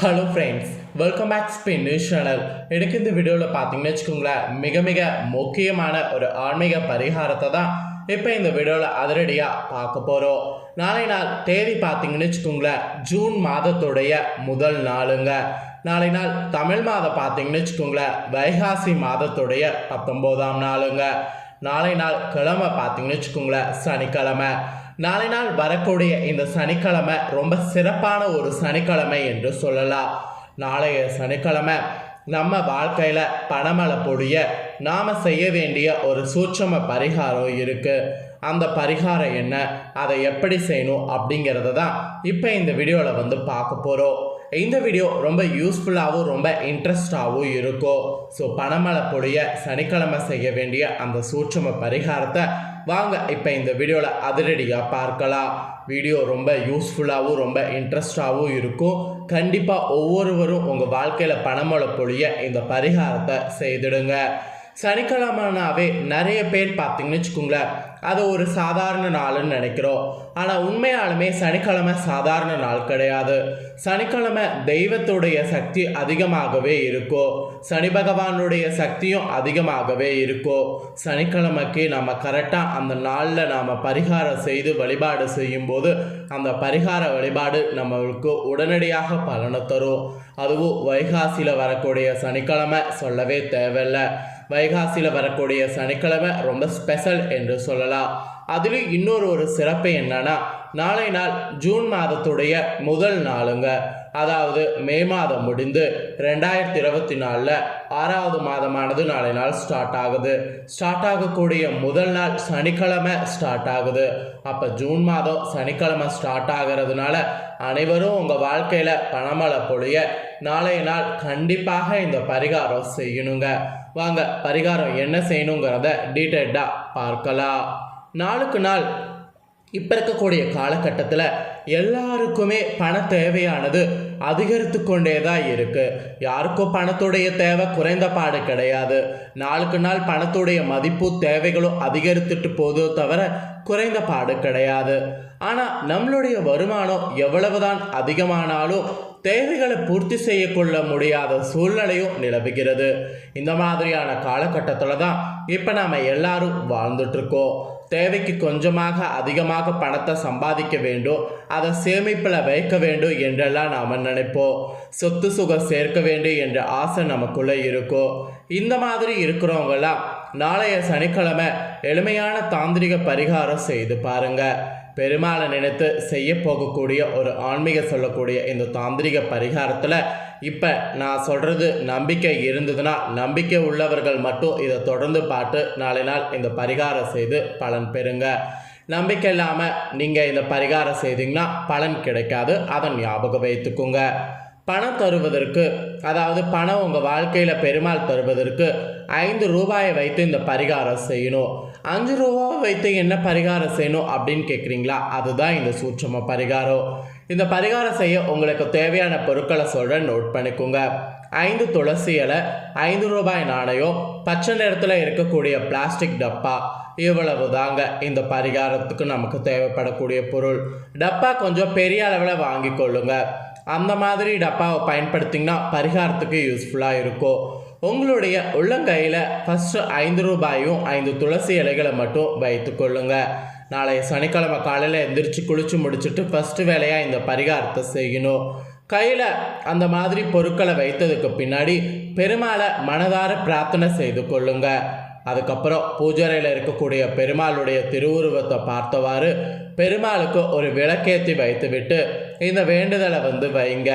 Hello friends welcome back spin news channel எனக்கு இந்த வீடியோவில் பார்த்தீங்கன்னு வச்சுக்கோங்களேன் மிக மிக முக்கியமான ஒரு ஆன்மீக பரிகாரத்தை தான் இப்போ இந்த வீடியோவில் அதிரடியாக பார்க்க போகிறோம் நாளை நாள் தேதி பார்த்தீங்கன்னு வச்சுக்கோங்களேன் ஜூன் மாதத்துடைய முதல் நாளுங்க. நாளை நாள் தமிழ் மாதம் பார்த்தீங்கன்னு வச்சுக்கோங்களேன் வைகாசி மாதத்துடைய பத்தொம்போதாம் நாளுங்க. நாளை நாள் கிழமை பார்த்தீங்கன்னு வச்சுக்கோங்களேன் சனிக்கிழமை. நாளை நாள் வரக்கூடிய இந்த சனிக்கிழமை ரொம்ப சிறப்பான ஒரு சனிக்கிழமை என்று சொல்லலாம். நாளைய சனிக்கிழமை நம்ம வாழ்க்கையில் பணமழை பொடிய நாம் செய்ய வேண்டிய ஒரு சூட்சம பரிகாரம் இருக்குது அந்த பரிகாரம் என்ன? அதை எப்படி செய்யணும்? அப்படிங்கிறத தான் இப்போ இந்த வீடியோவில் வந்து பார்க்க போகிறோம் இந்த வீடியோ ரொம்ப யூஸ்ஃபுல்லாகவும் ரொம்ப இன்ட்ரெஸ்டாகவும் இருக்கும். ஸோ பணமழை பொழிய சனிக்கிழமை செய்ய வேண்டிய அந்த சூட்சம பரிகாரத்தை வாங்க இப்போ இந்த வீடியோவில் அதிரடியாக பார்க்கலாம். வீடியோ ரொம்ப யூஸ்ஃபுல்லாகவும் ரொம்ப இன்ட்ரெஸ்டாகவும் இருக்கும். கண்டிப்பாக ஒவ்வொருவரும் உங்கள் வாழ்க்கையில் பணமழை பொழிய இந்த பரிகாரத்தை செய்திடுங்க. சனிக்கிழமைனாவே நிறைய பேர் பார்த்தீங்கன்னு வச்சுக்கோங்களேன் அது ஒரு சாதாரண நாள்னு நினைக்கிறோம். ஆனால் உண்மையாலுமே சனிக்கிழமை சாதாரண நாள் கிடையாது. சனிக்கிழமை தெய்வத்துடைய சக்தி அதிகமாகவே இருக்கும் சனி பகவானுடைய சக்தியும் அதிகமாகவே இருக்கும் சனிக்கிழமைக்கு நம்ம கரெக்டாக அந்த நாளில் நாம் பரிகாரம் செய்து வழிபாடு செய்யும்போது அந்த பரிகார வழிபாடு நம்மளுக்கு உடனடியாக பலனை தரும். அதுவும் வைகாசியில் வரக்கூடிய சனிக்கிழமை சொல்லவே தேவையில்லை. வைகாசியில் வரக்கூடிய சனிக்கிழமை ரொம்ப ஸ்பெஷல் என்று சொல்லலாம். அதுலேயும் இன்னொரு ஒரு சிறப்பு என்னன்னா நாளை நாள் ஜூன் மாதத்துடைய முதல் நாளுங்க. அதாவது மே மாதம் முடிந்து ரெண்டாயிரத்தி இருபத்தி நாலில் ஆறாவது மாதமானது நாளை நாள் ஸ்டார்ட் ஆகுது. ஸ்டார்ட் ஆகக்கூடிய முதல் நாள் சனிக்கிழமை ஸ்டார்ட் ஆகுது. அப்போ ஜூன் மாதம் சனிக்கிழமை ஸ்டார்ட் ஆகிறதுனால அனைவரும் உங்கள் வாழ்க்கையில் பணமழை பொழிய நாளைய நாள் கண்டிப்பாக இந்த பரிகாரம் செய்யணுங்க. வாங்க பரிகாரம் என்ன செய்யணுங்கிறத டீட்டெயில்டாக பார்க்கலாம். நாளுக்கு நாள் இப்போ இருக்கக்கூடிய காலகட்டத்தில் எல்லாருக்குமே பண தேவையானது அதிகரித்து கொண்டே தான் இருக்குது யாருக்கும் பணத்துடைய தேவை குறைந்த பாடு கிடையாது. நாளுக்கு நாள் பணத்துடைய மதிப்பு தேவைகளும் அதிகரித்துட்டு போதோ தவிர குறைந்த பாடு கிடையாது. ஆனால் நம்மளுடைய வருமானம் எவ்வளவுதான் அதிகமானாலும் தேவைகளை பூர்த்தி செய்ய கொள்ள முடியாத சூழ்நிலையும் நிலவுகிறது. இந்த மாதிரியான காலகட்டத்தில் தான் இப்போ நாம் எல்லாரும் வாழ்ந்துட்டுருக்கோம் தேவைக்கு கொஞ்சமாக அதிகமாக பணத்தை சம்பாதிக்க வேண்டும் அதை சேமிப்பில் வைக்க வேண்டும் என்றெல்லாம் நாம் நினைப்போம். சொத்து சுகம் சேர்க்க வேண்டும் என்ற ஆசை நமக்குள்ளே இருக்கும் இந்த மாதிரி இருக்கிறவங்கெல்லாம் நாளைய சனிக்கிழமை எளிமையான தாந்திரிக பரிகாரம் செய்து பாருங்கள் பெருமாளை நினைத்து செய்ய போகக்கூடிய ஒரு ஆன்மீக சொல்லக்கூடிய இந்த தாந்திரிக பரிகாரத்தில் இப்போ நான் சொல்கிறது நம்பிக்கை இருந்ததுன்னா நம்பிக்கை உள்ளவர்கள் மட்டும் இதை தொடர்ந்து பார்த்து நாளை நாள் இந்த பரிகாரம் செய்து பலன் பெறுங்க. நம்பிக்கை இல்லாமல் நீங்கள் இந்த பரிகாரம் செய்தீங்கன்னா பலன் கிடைக்காது. அதை ஞாபகம் வைத்துக்குங்க. பணம் தருவதற்கு அதாவது பணம் உங்கள் வாழ்க்கையில் பெருமாள் தருவதற்கு ஐந்து ரூபாயை வைத்து இந்த பரிகாரம் செய்யணும். அஞ்சு ரூபாவை வைத்து என்ன பரிகாரம் செய்யணும் அப்படின்னு கேட்குறீங்களா அதுதான் இந்த சூட்சம பரிகாரம். இந்த பரிகாரம் செய்ய உங்களுக்கு தேவையான பொருட்களை சொல்ல நோட் பண்ணிக்கோங்க. ஐந்து துளசி இலை ஐந்து ரூபாய் நாணயம் பச்சை நிறத்தில் இருக்கக்கூடிய பிளாஸ்டிக் டப்பா. இவ்வளவு தாங்க இந்த பரிகாரத்துக்கு நமக்கு தேவைப்படக்கூடிய பொருள். டப்பா கொஞ்சம் பெரிய அளவில் வாங்கி கொள்ளுங்க. அந்த மாதிரி டப்பாவை பயன்படுத்திங்கன்னா பரிகாரத்துக்கு யூஸ்ஃபுல்லாக இருக்கும். உங்களுடைய உள்ளங்கையில் ஃபஸ்ட்டு ஐந்து ரூபாயும் ஐந்து துளசி இலைகளை மட்டும் வைத்து கொள்ளுங்கள் நாளைய சனிக்கிழமை காலையில் எந்திரிச்சு குளிச்சு முடிச்சுட்டு ஃபஸ்ட்டு வேலையாக இந்த பரிகாரத்தை செய்யணும். கையில் அந்த மாதிரி பொருட்களை வைத்ததுக்கு பின்னாடி பெருமாளை மனதார பிரார்த்தனை செய்து கொள்ளுங்க. அதுக்கப்புறம் பூஜரையில் இருக்கக்கூடிய பெருமாளுடைய திருவுருவத்தை பார்த்தவாறு பெருமாளுக்கு ஒரு விளக்கேற்றி வைத்துவிட்டு இந்த வேண்டுதலை வந்து வைங்க.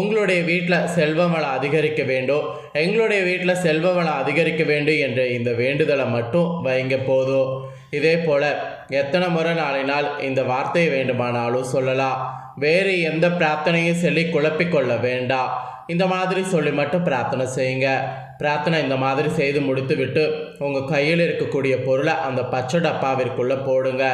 உங்களுடைய வீட்டில் செல்வ வளம் அதிகரிக்க வேண்டும். எங்களுடைய வீட்டில் செல்வ வளம் அதிகரிக்க வேண்டும் என்ற இந்த வேண்டுதலை மட்டும் வைங்க போதும். இதே போல் எத்தனை முறை நாளை நாள் இந்த வார்த்தையை வேண்டுமானாலும் சொல்லலாம். வேறு எந்த பிரார்த்தனையும் சொல்லி குழப்பிக்கொள்ள வேண்டாம். இந்த மாதிரி சொல்லி மட்டும் பிரார்த்தனை செய்யுங்க. பிரார்த்தனை இந்த மாதிரி செய்து முடித்து விட்டு உங்கள் கையில் இருக்கக்கூடிய பொருளை அந்த பச்சை டப்பாவிற்குள்ளே போடுங்க.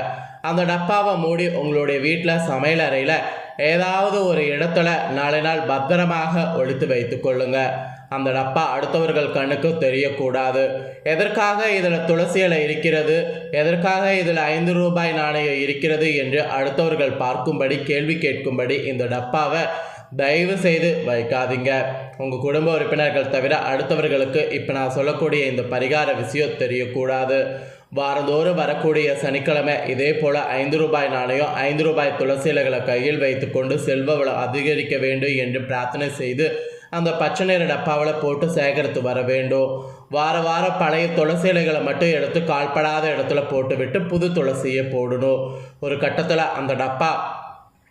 அந்த டப்பாவை மூடி உங்களுடைய வீட்டில் சமையல் அறையில் ஏதாவது ஒரு இடத்துல நாளை நாள் பத்திரமாக ஒழித்து வைத்து கொள்ளுங்கள் அந்த டப்பா அடுத்தவர்கள் கண்ணுக்கு தெரியக்கூடாது. எதற்காக இதில் துளசி இலை இருக்கிறது? எதற்காக இதில் ஐந்து ரூபாய் நாணயம் இருக்கிறது என்று அடுத்தவர்கள் பார்க்கும்படி கேள்வி கேட்கும்படி இந்த டப்பாவை தயவு செய்து வைக்காதீங்க. உங்கள் குடும்ப உறுப்பினர்கள் தவிர அடுத்தவர்களுக்கு இப்போ நான் சொல்லக்கூடிய இந்த பரிகார விஷயம் தெரியக்கூடாது. வாரந்தோறும் வரக்கூடிய சனிக்கிழமை இதே போல் ஐந்து ரூபாய் நாணயம் ஐந்து ரூபாய் துளசி இலைகளை கையில் வைத்துக்கொண்டு செல்வ வளம் அதிகரிக்க வேண்டும் என்று பிரார்த்தனை செய்து அந்த பச்சை நிற டப்பாவில் போட்டு சேகரித்து வர வேண்டும். வார வாரம் பழைய துளசி இலைகளை மட்டும் எடுத்து கால்படாத இடத்துல போட்டுவிட்டு புது துளசியை போடணும். ஒரு கட்டத்தில் அந்த டப்பா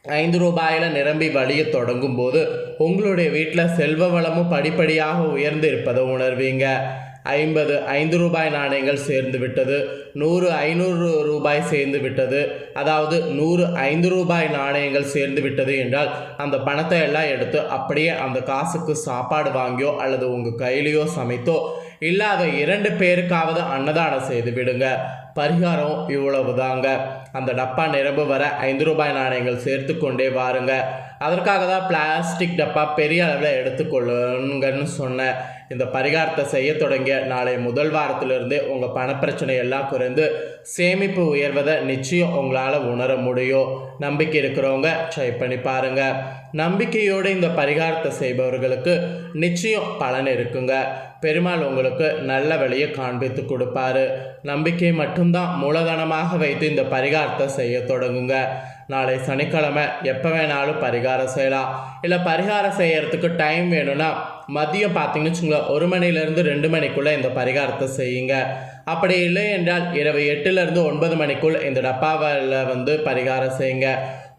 ஐந்து ரூபாயில் நிரம்பி வழிய தொடங்கும் போது உங்களுடைய வீட்டில் செல்வ வளமும் படிப்படியாக உயர்ந்து இருப்பதை உணர்வீங்க. ஐம்பது ஐந்து ரூபாய் நாணயங்கள் சேர்ந்து விட்டது. நூறு ஐநூறு ரூபாய் சேர்ந்து விட்டது. அதாவது நூறு ஐந்து ரூபாய் நாணயங்கள் சேர்ந்து விட்டது என்றால் அந்த பணத்தை எல்லாம் எடுத்து அப்படியே அந்த காசுக்கு சாப்பாடு வாங்கியோ அல்லது உங்கள் கையிலையோ சமைத்தோ இல்லாத இரண்டு பேருக்காவது அன்னதானம் செய்து விடுங்க. பரிகாரம் இவ்வளவு தாங்க அந்த டப்பா நிரம்ப வர ஐந்து ரூபாய் நாணயங்கள் சேர்த்து கொண்டே வாருங்க. அதற்காக தான் பிளாஸ்டிக் டப்பா பெரிய அளவில் எடுத்துக்கொள்ளுங்கன்னு சொன்னேன். இந்த பரிகாரத்தை செய்ய தொடங்கிய நாளை முதல் வாரத்திலிருந்தே உங்கள் பணப்பிரச்சனை எல்லாம் குறைந்து சேமிப்பு உயர்வதை நிச்சயம் உங்களால் உணர முடியும். நம்பிக்கை இருக்கிறவங்க ட்ரை பண்ணி பாருங்க. நம்பிக்கையோடு இந்த பரிகாரத்தை செய்பவர்களுக்கு நிச்சயம் பலன் இருக்குங்க. பெருமாள் உங்களுக்கு நல்ல வழியை காண்பித்து கொடுப்பாரு. நம்பிக்கை மட்டும்தான் மூலதனமாக வைத்து இந்த பரிகாரம் பரிகாரத்தை செய்ய தொடங்குங்க. நாளை சனிக்கிழமை எப்போ வேணாலும் பரிகாரம் செய்யலாம். இல்லை பரிகாரம் செய்யறதுக்கு டைம் வேணும்னா மதியம் பார்த்தீங்கன்னு வச்சுங்களேன் ஒரு மணிலேருந்து ரெண்டு மணிக்குள்ளே இந்த பரிகாரத்தை செய்யுங்க. அப்படி இல்லை என்றால் இரவு எட்டுலேருந்து ஒன்பது மணிக்குள் இந்த டப்பாவில் வந்து பரிகாரம் செய்யுங்க.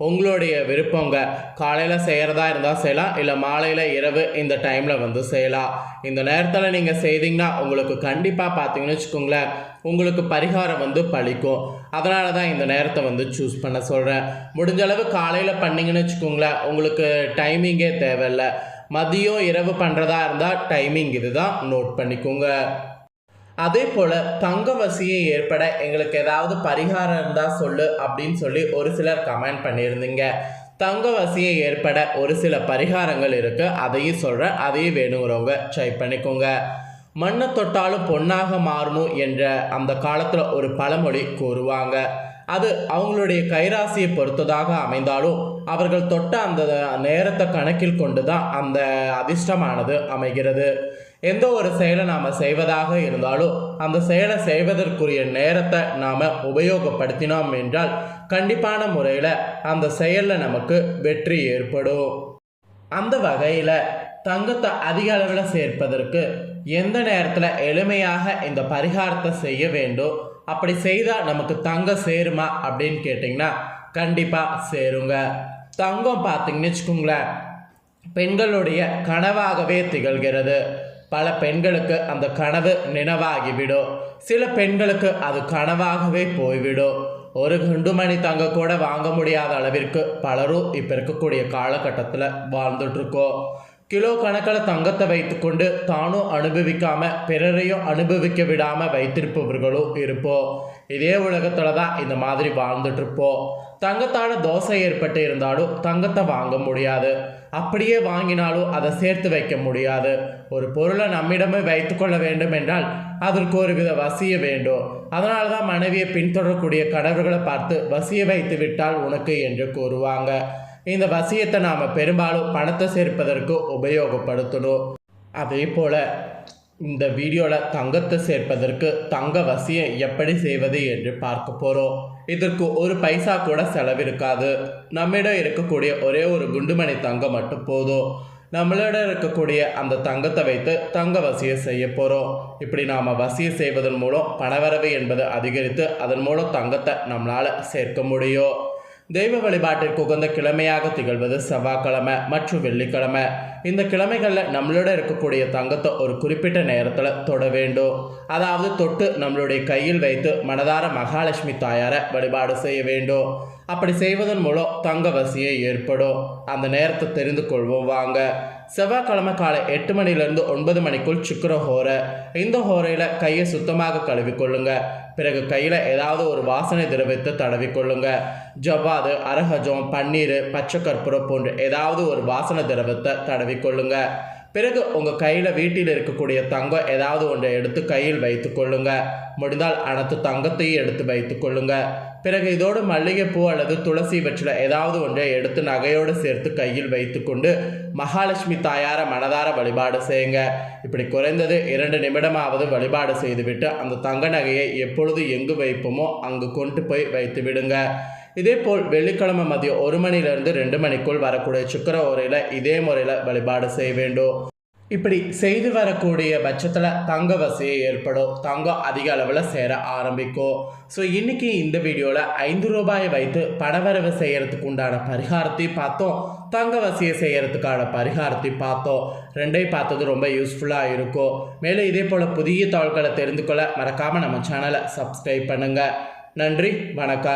உங்களுடைய விருப்பங்க. காலையில் செய்கிறதா இருந்தால் செய்யலாம். இல்லை மாலையில் இரவு இந்த டைமில் வந்து செய்யலாம். இந்த நேரத்தில் நீங்கள் செய்தீங்கன்னா உங்களுக்கு கண்டிப்பாக பார்த்தீங்கன்னு வச்சுக்கோங்களேன் உங்களுக்கு பரிகாரம் வந்து பழிக்கும். அதனால தான் இந்த நேரத்தை வந்து சூஸ் பண்ண சொல்கிறேன் முடிஞ்ச அளவு காலையில் பண்ணீங்கன்னு வச்சுக்கோங்களேன் உங்களுக்கு டைமிங்கே தேவையில்லை. மதியம் இரவு பண்ணுறதா இருந்தால் டைமிங் இதுதான். நோட் பண்ணிக்கோங்க. அதே போல் தங்கவசியை ஏற்பட எங்களுக்கு ஏதாவது பரிகாரம் இருந்தால் சொல்லு அப்படின்னு சொல்லி ஒரு சிலர் கமெண்ட் பண்ணியிருந்தீங்க. தங்கவசியை ஏற்பட ஒரு சில பரிகாரங்கள் இருக்குது அதையும் சொல்கிறேன் அதையும் வேணுங்கிறவங்க ட்ரை பண்ணிக்கோங்க. மண்ணை தொட்டாலும் பொன்னாக மாறணும் என்ற அந்த காலத்தில் ஒரு பழமொழி கூறுவாங்க. அது அவங்களுடைய கைராசியை பொறுத்ததாக அமைந்தாலும் அவர்கள் தொட்ட அந்த நேரத்தை கணக்கில் கொண்டு தான் அந்த அதிர்ஷ்டமானது அமைகிறது. எந்த ஒரு செயலை நாம் செய்வதாக இருந்தாலும் அந்த செயலை செய்வதற்குரிய நேரத்தை நாம் உபயோகப்படுத்தினோம் என்றால் கண்டிப்பான முறையில் அந்த செயலில் நமக்கு வெற்றி ஏற்படும். அந்த வகையில் தங்கத்தை அதிக அளவில் சேர்ப்பதற்கு எந்த நேரத்தில் எளிமையாக இந்த பரிகாரத்தை செய்ய வேண்டும் அப்படி செய்தால் நமக்கு தங்கம் சேருமா அப்படின்னு கேட்டிங்கன்னா கண்டிப்பாக சேருங்க. தங்கம் பார்த்தீங்கன்னு வச்சுக்கோங்களேன் பெண்களுடைய கனவாகவே திகழ்கிறது. பல பெண்களுக்கு அந்த கனவு நினைவாகிவிடும் சில பெண்களுக்கு அது கனவாகவே போய்விடும் ஒரு குண்டுமணி தங்க கூட வாங்க முடியாத அளவிற்கு பலரும் இப்போ இருக்கக்கூடிய காலகட்டத்தில் வாழ்ந்துட்டுருக்கோம் கிலோ கணக்கில் தங்கத்தை வைத்துக்கொண்டு தானும் அனுபவிக்காம பிறரையும் அனுபவிக்க விடாம வைத்திருப்பவர்களும் இருப்போம் இதே உலகத்துல தான் இந்த மாதிரி வாழ்ந்துட்டு இருப்போம் தங்கத்தால தோசை ஏற்பட்டு இருந்தாலும் தங்கத்தை வாங்க முடியாது. அப்படியே வாங்கினாலும் அதை சேர்த்து வைக்க முடியாது. ஒரு பொருளை நம்மிடமே வைத்துக்கொள்ள வேண்டும் என்றால் அதற்கு ஒரு வித வசிய வேண்டும். அதனால தான் மனைவியை பின்தொடரக்கூடிய கடவுள்களை பார்த்து வசிய வைத்து விட்டால் உனக்கு என்று கூறுவாங்க. இந்த வசியத்தை நாம் பெரும்பாலும் பணத்தை சேர்ப்பதற்கு உபயோகப்படுத்தணும். அதே போல் இந்த வீடியோவில் தங்கத்தை சேர்ப்பதற்கு தங்க வசியம் எப்படி செய்வது என்று பார்க்க போகிறோம் இதற்கு ஒரு பைசா கூட செலவிருக்காது. நம்மிடம் இருக்கக்கூடிய ஒரே ஒரு குண்டுமணி தங்கம் மட்டும் போதும். நம்மளிடம் இருக்கக்கூடிய அந்த தங்கத்தை வைத்து தங்க வசியம் செய்ய போகிறோம் இப்படி நாம் வசியம் செய்வதன் மூலம் பணவரவு என்பது அதிகரித்து அதன் மூலம் தங்கத்தை நம்மளால் சேர்க்க முடியும். தெய்வ வழிபாட்டிற்கு உகந்த கிழமையாக திகழ்வது செவ்வாய்க்கிழமை மற்றும் வெள்ளிக்கிழமை. இந்த கிழமைகளில் நம்மளோட இருக்கக்கூடிய தங்கத்தை ஒரு குறிப்பிட்ட நேரத்தில் தொட வேண்டும். அதாவது தொட்டு நம்மளுடைய கையில் வைத்து மனதார மகாலட்சுமி தாயாரை வழிபாடு செய்ய வேண்டும். அப்படி செய்வதன் மூலம் தங்க வசியை ஏற்படும். அந்த நேரத்தை தெரிந்து கொள்வோம் வாங்க. செவ்வாய்க்கிழமை காலை எட்டு மணிலேருந்து ஒன்பது மணிக்குள் சுக்கர ஹோரை. இந்த ஹோரையில் கையை சுத்தமாக கழுவிக்கொள்ளுங்கள் பிறகு கையில் ஏதாவது ஒரு வாசனை திரவியத்தை தடவிக்கொள்ளுங்க. ஜவ்வாது அரகஜம் பன்னீர் பச்சை கற்பூரம் போன்ற ஏதாவது ஒரு வாசனை திரவத்தை தடவிக்கொள்ளுங்க. பிறகு உங்கள் கையில் வீட்டில் இருக்கக்கூடிய தங்கம் ஏதாவது ஒன்றை எடுத்து கையில் வைத்து கொள்ளுங்க முடிந்தால் அனைத்து தங்கத்தையும் எடுத்து வைத்து கொள்ளுங்க பிறகு இதோடு மல்லிகைப்பூ அல்லது துளசி இவற்றில் ஏதாவது ஒன்றை எடுத்து நகையோடு சேர்த்து கையில் வைத்துக்கொண்டு மகாலட்சுமி தாயார மனதார வழிபாடு செய்யுங்க. இப்படி குறைந்தது இரண்டு நிமிடமாவது வழிபாடு செய்துவிட்டு அந்த தங்க நகையை எப்பொழுது எங்கு வைப்போமோ அங்கு கொண்டு போய் வைத்து விடுங்க. இதேபோல் வெள்ளிக்கிழமை மதியம் ஒரு மணிலிருந்து ரெண்டு மணிக்குள் வரக்கூடிய சுக்கர உரையில் இதே முறையில் வழிபாடு செய்ய வேண்டும். இப்படி செய்து வரக்கூடிய பட்சத்தில் தங்க வசதி ஏற்படும். தங்கம் அதிக அளவில் சேர ஆரம்பிக்கும். ஸோ இன்றைக்கி இந்த வீடியோவில் ஐந்து ரூபாயை வைத்து பணவரவு செய்கிறதுக்கு உண்டான பரிகாரத்தை பார்த்தோம். தங்க வசியை செய்கிறதுக்கான பரிகாரத்தை பார்த்தோம். ரெண்டையும் பார்த்தது ரொம்ப யூஸ்ஃபுல்லாக இருக்கும். மேலும் இதே போல் புதிய தாள்களை தெரிந்து கொள்ள மறக்காமல் நம்ம சேனலை சப்ஸ்கிரைப் பண்ணுங்கள் நன்றி வணக்கம்.